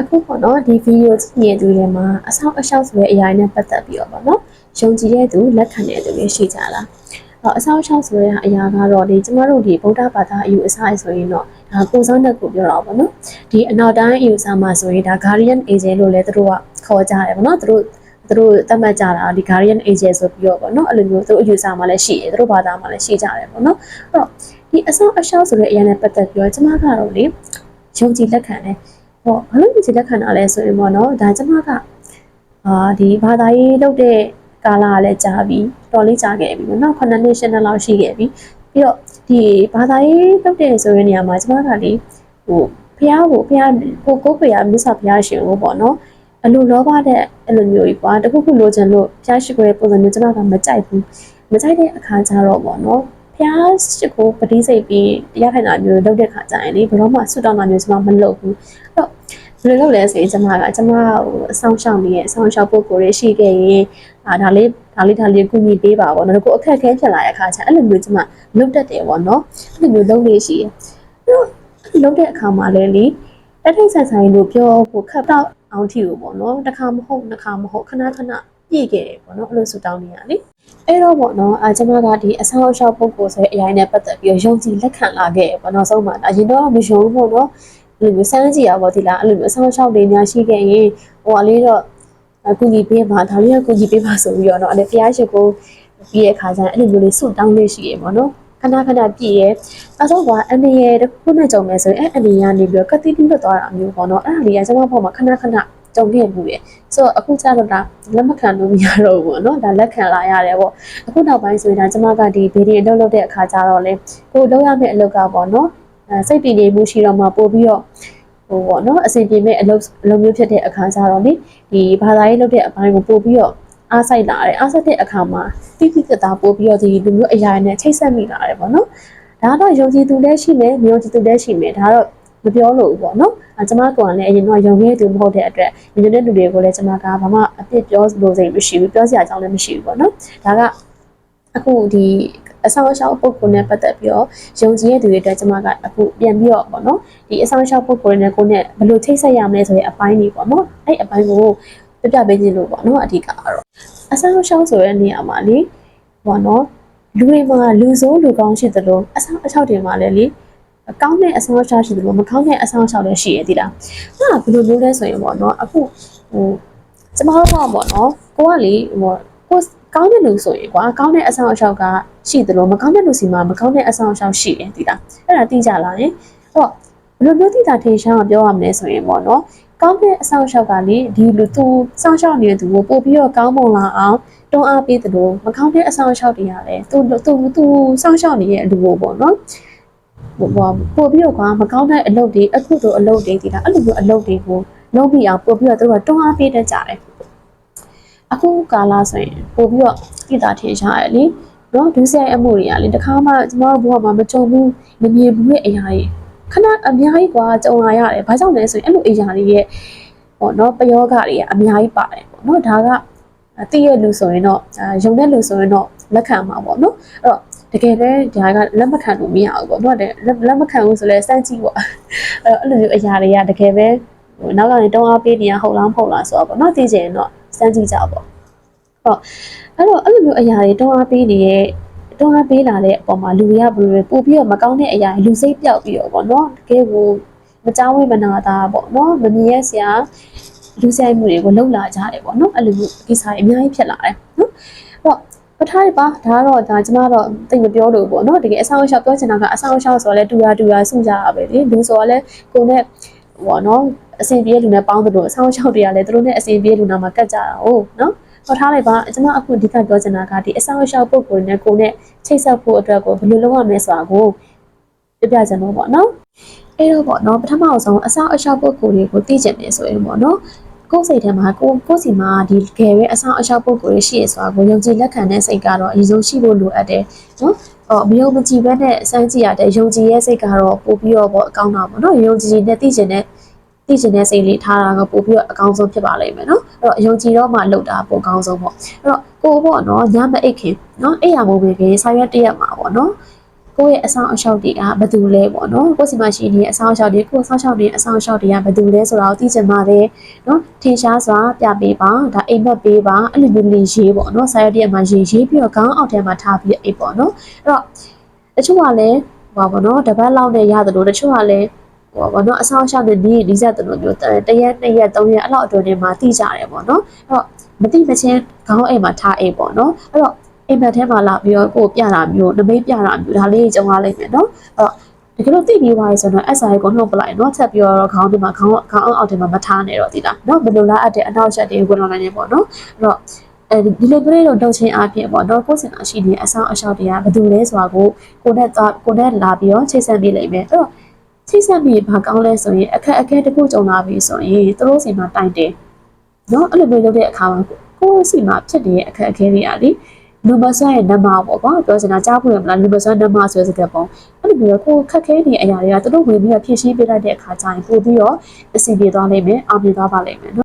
အခုပေါ့နော်ဒီဗီဒီယိုကြည့်နေသူတွေမှာအဆောက်အအုံဆိုတဲ့အရာတွေနဲ့ပတ်သက်ပြီးတော့ပေါ့နော်ယုံကြည်တဲ့သူလက်ခံတဲ့သူတွေရှိကြလားအော်အဆောက်အအုံဆိုတဲ့အရာကတော့ဒီကျမတို့ဒီဗုဒ္ဓဘာသာအယူအဆအဆိုရင်တော့ဒါကိုစောတဲ့ကိုပြောတာပေါ့နော်ဒီအနောက်တိုင်းအယူအဆမှာဆိုရင်ဒါ guardian angel လို့လည်းသူတို့ကခေါ်ကြတယ်ပေါ့နော်သူတို့သူတို့သတ်မှတ်ကြတာဒီ guardian angel ဆိုပြီးတော့ပေါ့နော်အဲ့လိုမျိုးသူတို့အယူအဆမှာလည်းရှိတယ်သူတို့ဘာသာမှာလည်းရှိကြတယ်ပေါ့နော်အဲ့တော့ဒီအဆောက်အအုံဆိုတဲ့အရာနဲ့ပတ်သက်ပြီးတော့ကျမကတော့လေယုံကြည်လက်ခံတယ် ဟောဘာလို့ဒီလက်ခံတာလဲဆိုရင်ပေါ့နော်ဒါကျမကအာဒီဘာသာရေးလုပ်တဲ့ကာလကလည်းကြာပြီတော်လေးကြာခဲ့ပြီပေါ့နော်9နှစ်10နှစ်လောက်ရှိခဲ့ပြီပြီးတော့ဒီဘာသာရေးလုပ်တဲ့ဆိုတဲ့နေရာမှာကျမကလေဟိုဖះကိုဖះကိုကိုကိုရမြတ်စွာဘုရားရှင်ကိုပေါ့နော်အလိုလောဘတဲ့အဲ့လိုမျိုးကြီးကွာတခုခုလိုချင်လို့ဖះရှိခိုးတဲ့ပုံစံမျိုးကျမကမကြိုက်ဘူးမကြိုက်တဲ့အခါကျတော့ပေါ့နော် ဖះရှိခိုးပတိစိတ်ပြီးတရားထိုင်တာမျိုးလုပ်တဲ့ခါကျရင်လေဘယ်တော့မှဆွတ်တောင်းတာမျိုးကျမမလုပ်ဘူးဘယ်လိုလုပ်လဲဆိုရင်ကျမကကျမဟိုအဆောင်ရှောက်နေရဲ့အဆောင်ရှောက်ပုဂ္ဂိုလ်တွေရှိခဲ့ရင်အာဒါလေးဒါလေးဒါလေးကူညီပေးပါပေါ့နော်ကိုအခက်အခဲဖြစ်လာတဲ့အခါကျအဲ့လိုမျိုးကျမလုပ်တတ်တယ်ပေါ့နော်အဲ့လိုမျိုးလုပ်နေရှိတယ်ပြီးတော့လုပ်တဲ့အခါမှာလည်းလေတက်ထိတ်ဆန်ဆိုင်လို့ပြောဖို့ခက်တော့အောင်ထီကိုပေါ့နော်တစ်ခါမဟုတ်နှစ်ခါမဟုတ်ခဏခဏ ပြည့်ခဲ့တယ်ပေါ့နော်အဲ့လိုဆူတောင်းနေရလေအဲ့တော့ပေါ့နော်အာကျွန်မကဒီအဆောင်အရှောက်ပုံကိုဆိုတဲ့အရာနဲ့ပတ်သက်ပြီးရုံကြည်လက်ခံလာခဲ့ပေါ့နော်ဆုံးမအရင်တော့မယုံဘူးပေါ့နော်အဲ့လိုမျိုးစမ်းကြည့်ရပါတော့ဒီလားအဲ့လိုမျိုးအဆောင်အရှောက်တွေများရှိခဲ့ရင်ဟိုအလေးတော့အကူကြီးပေးပါဒါလေးကကူကြီးပေးပါဆိုပြီးတော့နော်အဲ့ဖျားရှင်ကိုပြီးရဲ့ခါကျရင်အဲ့လိုမျိုးလေးဆူတောင်းလေးရှိရပေါ့နော်ခဏခဏပြည့်ရဲနောက်ဆုံးကအန်ရယ်တစ်ခုနဲ့ကြုံမယ်ဆိုရင်အဲ့အန်ရယ်ကနေပြီးတော့ကတိတိလွတ်သွားတာမျိုးပေါ့နော်အဲ့အန်ရယ်ကျွန်မဘောမှာခဏခဏ ကြုံခဲ့မှုရယ်ဆိုတော့အခုကျတော့ဒါလက်မခံလို့မရတော့ဘူးပေါ့နော်ဒါလက်ခံလာရတယ်ပေါ့အခုနောက်ပိုင်းဆိုရင်ဒါကျွန်မကဒီဗီဒီယိုအလုပ်လုပ်တဲ့အခါကျတော့လေကိုလုပ်ရမယ့်အလုပ်ကပေါ့နော်အဲစိတ်တည်ငြိမ်မှုရှိတော့မှပို့ပြီးတော့ဟိုပေါ့နော်အဆင်ပြေမဲ့အလုပ်အလုပ်မျိုးဖြစ်တဲ့အခါကျတော့လေဒီဘာသာရေးလုပ်တဲ့အပိုင်းကိုပို့ပြီးတော့အားစိုက်လာတယ်အားစိုက်တဲ့အခါမှာတိတိကျကျပို့ပြီးတော့ဒီလူမျိုးအရာနဲ့ချိတ်ဆက်မိလာတယ်ပေါ့နော်ဒါတော့ယုံကြည်သူလည်းရှိမယ်မယုံကြည်သူလည်းရှိမယ်ဒါတော့ မပြောလို့ဘူးပေါ့နော်အဲကျွန်မကလည်းအရင်တော့ယုံခဲ့သူမဟုတ်တဲ့အတွက်မြင်တဲ့လူတွေကိုလည်းကျွန်မကဘာမှအပြစ်ပြောလို့စိတ်မရှိဘူးပြောစရာအကြောင်းလည်းမရှိဘူးပေါ့နော်ဒါကအခုဒီအဆောင်အရှောက်ပုဂ္ဂိုလ်နဲ့ပတ်သက်ပြီးတော့ယုံကြည်ရတဲ့သူတွေအတွက်ကျွန်မကအခုပြန်ပြီးတော့ပေါ့နော်ဒီအဆောင်အရှောက်ပုဂ္ဂိုလ်နဲ့ကိုယ်နဲ့ဘယ်လိုချိတ်ဆက်ရမလဲဆိုတဲ့အပိုင်းတွေပေါ့နော်အဲ့အပိုင်းကိုပြပြပေးခြင်းလို့ပေါ့နော်အဓိကကတော့အဆောင်အရှောက်ဆိုတဲ့နေရာမှာလေပေါ့နော်လူတွေမှာလူဆိုးလူကောင်းရှိသလိုအဆောင်အရှောက်တွေမှာလည်းလေ အကောင်းတဲ့အဆောင်အရှောက်ရှိသလိုမကောင်းတဲ့အဆောင်အရှောက်လည်းရှိရသေးလားအဲ့ဒါဘယ်လိုမျိုးလဲဆိုရင်ပေါ့နော်အခုဟိုကျမတို့ကပေါ့နော်ကိုကလေဟိုကိုကောင်းတဲ့လူဆိုရင်ကွာကောင်းတဲ့အဆောင်အရှောက်ကရှိသလိုမကောင်းတဲ့လူစီမှာမကောင်းတဲ့အဆောင်အရှောက်ရှိတယ်ဒီလားအဲ့ဒါသိကြလားယင်အဲ့တော့ဘယ်လိုမျိုးသိတာထင်ရှားအောင်ပြောရမလဲဆိုရင်ပေါ့နော်ကောင်းတဲ့အဆောင်အရှောက်ကလေဒီလူသူစောင့်ရှောက်နေတဲ့သူကိုပို့ပြီးတော့ကောင်းမွန်လာအောင်တွန်းအားပေးသလိုမကောင်းတဲ့အဆောင်အရှောက်တွေရတယ်သူသူသူစောင့်ရှောက်နေတဲ့အလူကိုပေါ့နော် ဟိုပို့ပြီးတော့ကွာမကောင်းတဲ့အလုပ်တွေအခုတို့အလုပ်တွေဒီလားအဲ့လိုမျိုးအလုပ်တွေကိုလုပ်ပြီးအောင်ပို့ပြီးတော့သူကတွန်းအားပေးတတ်ကြတယ်အခုကာလဆိုရင်ပို့ပြီးတော့သိတာထင်ရှားရလေနော်ဒုစရိုက်အမှုတွေကလေတခါမှကျမတို့ဘဝမှာမကြုံဘူးမမြင်ဘူးတဲ့အရာတွေခဏအများကြီးกว่าကြုံလာရတယ်ဘာကြောင့်လဲဆိုရင်အဲ့လိုအရာတွေရဲ့ပေါ့နော်ပယောဂတွေကအများကြီးပါတယ်ပေါ့နော်ဒါကတည့်ရလူဆိုရင်တော့ယုံတဲ့လူဆိုရင်တော့ လက်ခံမှာပေါ့နော်အဲ့တော့တကယ်ပဲဒါကလက်မခံလို့မရဘူးပေါ့နော်လက်မခံဘူးဆိုလဲစမ်းကြည့်ပေါ့အဲ့တော့အဲ့လိုမျိုးအရာတွေကတကယ်ပဲဟိုနောက်ကနေတောင်းအားပေးနေရဟုတ်လားမဟုတ်လားဆိုတော့ပေါ့နော်သိချင်ရင်တော့စမ်းကြည့်ကြပေါ့ဟုတ်အဲ့တော့အဲ့လိုမျိုးအရာတွေတောင်းအားပေးနေတဲ့တွန်းအားပေးလာတဲ့အပေါ်မှာလူတွေကဘယ်လိုပို့ပြီးတော့မကောင်းတဲ့အရာလူစိတ်ပြောက်ပြီးတော့ပေါ့နော်တကယ်ကိုမကြောက်ဝိမနာတာပေါ့နော်မမြင်ရစရာလူဆိုင်မှုတွေကိုလှုပ်လာကြတယ်ပေါ့နော်အဲ့လိုမျိုးကိစ္စတွေအများကြီးဖြစ်လာတယ်နော်အဲ့တော့ ပထားရပါဒါကတော့ဒါကျမတော့တိတ်မပြောလို့ပေါ့နော်တကယ်အဆောင်အရှောက်ပြောချင်တာကအဆောင်အရှောက်ဆိုတော့လဲတူရာတူရာစုကြတာပဲလေလူဆိုတော့လဲကိုနဲ့ဟောနော်အစဉ်ပြေလူနဲ့ပေါင်းတယ်လို့အဆောင်အရှောက်တွေကလည်းသူတို့နဲ့အစဉ်ပြေလူနာမှာကတ်ကြတာဟုတ်နော်ဟောထားလိုက်ပါကျွန်မအခုအဓိကပြောချင်တာကဒီအဆောင်အရှောက်ပုဂ္ဂိုလ်နဲ့ကိုနဲ့ချိတ်ဆက်ဖို့အတွက်ကိုဘယ်လိုလုပ်ရမလဲဆိုတာကိုပြပြချင်တော့ပေါ့နော်အဲ့တော့ပေါ့နော်ပထမဆုံးအဆောင်အရှောက်ပုဂ္ဂိုလ်တွေကိုသိချင်တယ်ဆိုရင်ပေါ့နော် ကိုယ်စိတ်ထဲမှာကိုကိုယ်စီမှာဒီတကယ်ပဲအဆောင်အရှောက်ပုဂ္ဂိုလ်တွေရှိရဆိုတာကိုယုံကြည်လက်ခံတဲ့စိတ်ကတော့အရင်ဆုံးရှိဖို့လိုအပ်တယ်နော်အော်မယုံမကြည်ဘဲနဲ့စမ်းကြည့်ရတဲ့ယုံကြည်ရဲ့စိတ်ကတော့ပို့ပြီးတော့ပေါ့အကောင်းတာပေါ့နော်ယုံကြည်နဲ့သိချင်တဲ့သိချင်တဲ့စိတ်လေးထားတာကပို့ပြီးတော့အကောင်းဆုံးဖြစ်ပါလိမ့်မယ်နော်အဲ့တော့ယုံကြည်တော့မှလုပ်တာပို့အကောင်းဆုံးပေါ့အဲ့တော့ကိုပေါ့နော်ညမအိတ်ခင်နော်အိတ်ရမိုးပဲခင်ဆာရွက်တရက်မှာပေါ့နော် ကိုယ့်ရဲ့အဆောင်အရှောက်တွေကဘယ်သူလဲပေါ့နော်ကိုယ့်စီမှာရှိနေတဲ့အဆောင်အရှောက်တွေကိုယ်ဆောင်ရှောက်နေတဲ့အဆောင်အရှောက်တွေကဘယ်သူလဲဆိုတာကိုသိချင်ပါတယ်နော်ထင်ရှားစွာပြပေးပါဒါအိမ်မက်ပေးပါအဲ့လိုမျိုးလေးရေးပေါ့နော်စာရွက်တရက်မှာရေးရေးပြီးတော့ခေါင်းအောက်ထဲမှာထားပြီးအိပ်ပေါ့နော်အဲ့တော့တချို့ကလည်းဟောပါတော့တပတ်လောက်နဲ့ရတယ်လို့တချို့ကလည်းဟောပါတော့အဆောင်အရှောက်နဲ့ဒီဒီဆက်တယ်လို့မျိုးတရက်နှစ်ရက်သုံးရက်အဲ့လောက်အတွင်းမှာတိကြတယ်ပေါ့နော်အဲ့တော့မတိမချင်းခေါင်းအိမ်မှာထားအိပ်ပေါ့နော်အဲ့တော့ အိမ်မက်ထဲမှာလာပြီးတော့ကိုယ်ပြတာမျိုးနမိတ်ပြတာမျိုးဒါလေးကြုံရလိမ့်မယ်နော်အဲ့တော့တကယ်လို့သိပြီးသွားပြီဆိုတော့ SI ကိုနှုတ်ပလိုက်နော်ချက်ပြီးတော့ခေါင်းဒီမှာခေါင်းခေါင်းအောက်ထဲမှာမထားနဲ့တော့ဒီလားနော်ဘယ်လိုလားအပ်တဲ့အနောက်ချက်တွေဝင်လာနိုင်နေပေါ့နော်အဲ့တော့အဲဒီလိုပြည့်တော့တော့ချင်းအဖြစ်ပေါ့နော်ကိုယ်စင်အရှိနေအဆောင်အရှောက်တွေကဘယ်သူလဲဆိုတာကိုကိုနဲ့သွားကိုနဲ့လာပြီးတော့ချိတ်ဆက်ပြလိမ့်မယ်အဲ့တော့ချိတ်ဆက်ပြီးဘာကောင်းလဲဆိုရင်အခက်အခဲတစ်ခုကြုံလာပြီဆိုရင်သူတို့စီမှာတိုင်တယ်နော်အဲ့လိုမျိုးလုပ်တဲ့အခါမှာကိုယ်စီမှာဖြစ်တဲ့အခက်အခဲတွေอ่ะလေ လူမဆွဲရဲ့နမပေါ့ကွာပြောစင်တာကြားဖို့ရမလားလူမဆွဲနမဆိုတဲ့စကားပုံအဲ့လိုမျိုးကိုခက်ခဲနေအရာတွေကသူတို့ဝင်ပြီးတော့ဖြည့်ရှင်းပေးလိုက်တဲ့အခါကျရင်ပို့ပြီးတော့အဆင်ပြေသွားလိမ့်မယ်အောင်မြင်သွားပါလိမ့်မယ်နော်